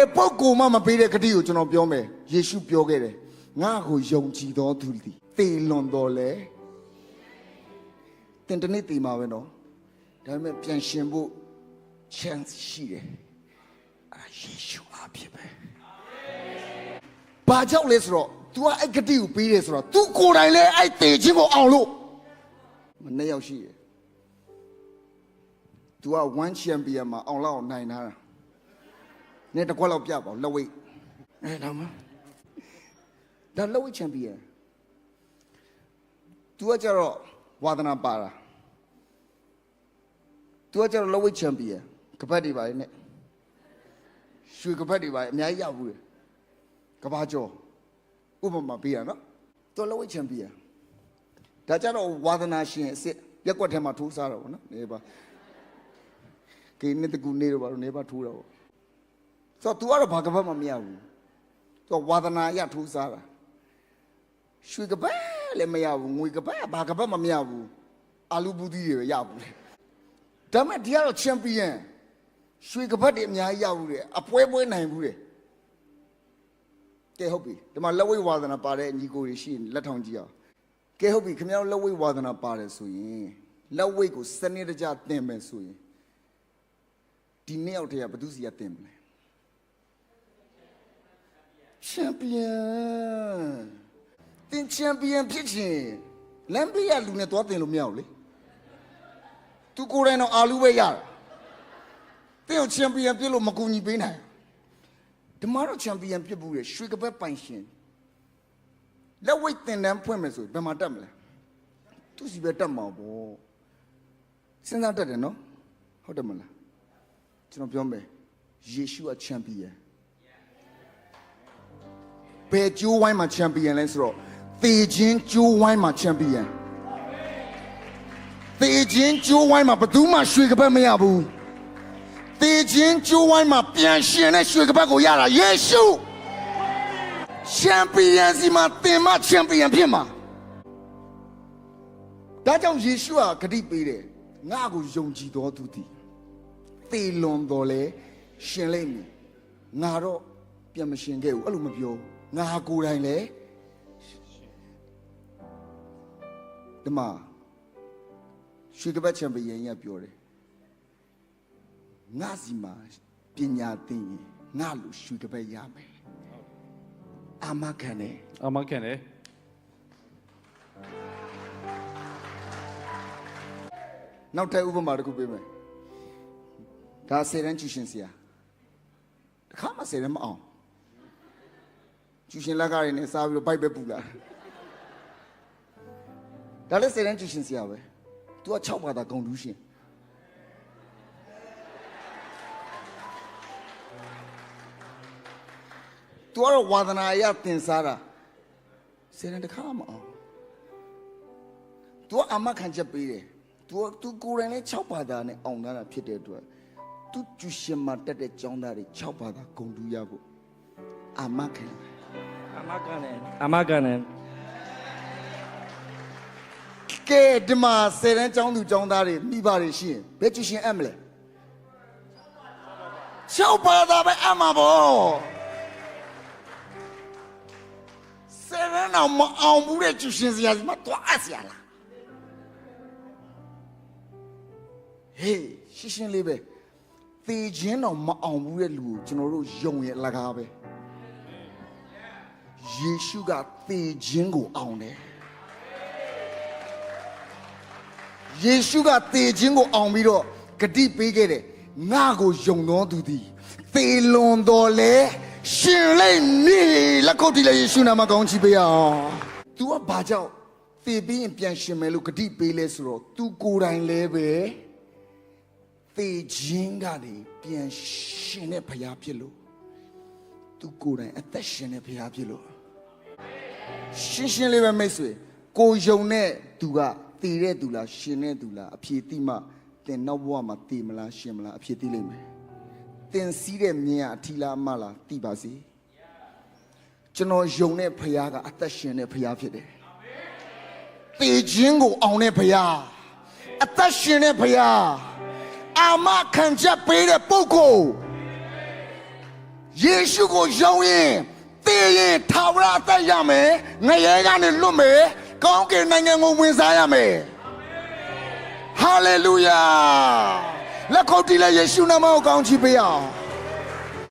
ယ်ပုဂ္ဂိုလ်မှမပေးတဲ့ဂတိကိုကျွန်တော်ပြောမယ်ယေရှုပြောခဲ့တယ်ငါ့ကိုယုံကြည်တော်သူသည်သေလွန်တော်လဲတင်တနေ့တည်မှာပဲနော်ဒါပေမဲ့ပြန်ရှင်ဖို့ chance ရှိတယ်အဲ့ဒါယေရှုအားဖြင့်ပဲဘာကြောင့်လဲဆိုတော့ तू ကအဲ့ဂတိကိုပေးတယ်ဆိုတော့ तू ကိုယ်တိုင်လဲအဲ့တေခြင်းကိုအောင်လို့မနေ့ရောက်ရှိတယ် तू က1 champion မှာအောင်လောက်အောင်နိုင်ထားတာ နေ့တစ်ခွက်လောက်ပြပါဦးလက်ဝိတ်အဲဒါမှဒါလက်ဝိတ် champion तू ကကြတော့ဝါသနာပါတာ तू ကကြတော့လက်ဝိတ် champion ကပတ်တွေပါလေနဲ့ရွှေကပတ်တွေပါလေအများကြီးရောက်ဘူးလေကဘာကျော်ဥပမာပေးရနော် तू လက်ဝိတ် champion ဒါကြတော့ဝါသနာရှင်အစ်စ်ရက်ကွက်ထဲမှာထိုးစားတော့ဗောနော်နေပါကိနေတကူနေတော့ဘာလို့နေပါထိုးတော့ဗော ဆိုတော့ तू ကတော့ဘာကပတ်မှမရဘူး तू ဝါသနာရထိုးစားတာရွှေကပတ်လည်းမရဘူးငွေကပတ်ဘာကပတ်မှမရဘူးအာလူဘူးသီးတွေပဲရဘူးလေဒါမဲ့ဒီကတော့ချန်ပီယံရွှေကပတ်တွေအများကြီးရဘူးလေအပွဲပွဲနိုင်ဘူးလေကဲဟုတ်ပြီဒီမှာလက်ဝိတ်ဝါသနာပါတဲ့ညီကိုတွေရှိရင်လက်ထောင်ကြည့်အောင်ကဲဟုတ်ပြီခင်ဗျားတို့လက်ဝိတ်ဝါသနာပါတယ်ဆိုရင်လက်ဝိတ်ကိုစနစ်တကျသင်မယ်ဆိုရင်ဒီနေ့ရောက်တည်းကဘယ်သူစီကသင်မလဲ ချန်ပီယံတင်ချန်ပီယံဖြစ်ချင်လမ်းပြရလူနဲ့သွားတင်လို့မရဘူးလေသူကိုယ်တိုင်တော့အာလူပဲရတယ်တင်းကိုချန်ပီယံဖြစ်လို့မကူညီပေးနိုင်ဘူးဒီမှာတော့ချန်ပီယံဖြစ်ဘူးလေရွှေကပတ်ပိုင်ရှင်လက်ဝိတ်တင်တန်းဖွင့်မယ်ဆိုရင်ဘယ်မှာတက်မလဲသူစီပဲတက်မှာပေါ့စဉ်းစားတတ်တယ်နော်ဟုတ်တယ်မလားကျွန်တော်ပြောမယ်ယေရှုကချန်ပီယံ ဘယ်ကျိုးဝိုင်းမှာချန်ပီယံလဲဆိုတော့သေခြင်းကျိုးဝိုင်းမှာချန်ပီယံသေခြင်းကျိုးဝိုင်းမှာဘယ်သူမှရွှေကပတ်မရဘူးသေခြင်းကျိုးဝိုင်းမှာပြန်ရှင်တဲ့ရွှေကပတ်ကိုရတာယေရှုချန်ပီယံစီမှာသင်မချန်ပီယံဖြစ်မှာဒါကြောင့်ယေရှုကဂတိပေးတယ်ငါ့ကိုယုံကြည်တော်သူသည်သေလွန်တော်လဲရှင်လိမ့်မည်ငါတော့ပြန်မရှင်ခဲ့ဘူးအဲ့လိုမပြော ငါကိုယ်တိုင်လဲဒီမှာရွှေကပတ်ချန်ပီယံကြီးကပြောတယ်ငါစီမှာပညာသင်ရင်ငါလူရွှေကပတ်ရမယ်အာမခံတယ်အမကန်တယ်နောက်ထပ်ဥပမာတစ်ခုပေးမယ်ဒါစေရန်ကျူရှင်ဆရာတခါမှစေရန်မအောင် ကျူရှင်လက်ကားတွေနဲ့စားပြီးတော့ဘိုက်ပဲပူလာဒါလည်းစေရန်ကျူရှင်ဆရာပဲ तू က6ဘာသာဂုံတူးရှင်သူကတော့ဝါသနာအရတင်စားတာစေရန်တခါမှမအောင် तू ကအမခံချက်ပေးတယ် तू तू ကိုယ်တိုင်လည်း6ဘာသာနဲ့အောင်လာတာဖြစ်တဲ့အတွက် तू ကျူရှင်မှာတက်တဲ့ကျောင်းသားတွေ6ဘာသာဂုံတူးရဖို့အမခံ အမကန်တယ် အမကန်တယ်ကဲဒီမှာဆယ်တန်းကျောင်းသူကျောင်းသားတွေမိဘတွေရှိရင်ဘယ်ကျူရှင်အပ်မလဲ6ဘာသာပဲအမှာပေါ့ဆယ်တန်းတော့မအောင်ဘူးတဲ့ကျူရှင်စရာစီမတွားအပ်စရာလားဟေးရှင်းရှင်းလေးပဲသေခြင်းတော့မအောင်ဘူးတဲ့လူကိုကျွန်တော်တို့ယုံရဲ့အလကားပဲ ယေရှုကသေခြင်းကိုအောင်တယ် ယေရှုကသေခြင်းကိုအောင်ပြီးတော့ဂတိပေးခဲ့တယ်ငါကိုယုံတော်သူသည်သေလွန်တော်လဲရှင်လိုက်နေလက်ကုပ်တီလည်းယေရှုနာမကောင်းချီးပေးအောင် तू ကဘာကြောင့်သေပြီးရင်ပြန်ရှင်မယ်လို့ဂတိပေးလဲဆိုတော့ तू ကိုယ်တိုင်လဲပဲသေခြင်းကနေပြန်ရှင်တဲ့ဖရားဖြစ်လို့ तू ကိုယ်တိုင်အသက်ရှင်တဲ့ဖရားဖြစ်လို့ ရှင်းရှင်းလေးပဲမိတ်ဆွေကိုယုံတဲ့သူကတည်တဲ့သူလားရှင်တဲ့သူလားအဖြေတိမှတင်နောက်ဘဝမှာတည်မလားရှင်မလားအဖြေတိလိမ့်မယ်တင်စီးတဲ့မြင်ရအထီလားအမလားတည်ပါစေကျွန်တော်ယုံတဲ့ဖခင်ကအသက်ရှင်တဲ့ဖခင်ဖြစ်တယ်တည်ခြင်းကိုအောင်တဲ့ဖခင်အသက်ရှင်တဲ့ဖခင်အာမခံချက်ပေးတဲ့ပုဂ္ဂိုလ်ယေရှုကိုယုံရင် သေရင်ထာဝရအသက်ရမယ်ငရဲကနေလွတ်မယ်ကောင်းကင်နိုင်ငံကိုဝင်စားရမယ်ဟာလေလုယာလက်ခုပ်တီးလဲယေရှုနာမကိုကောင်းချီးပေးအောင်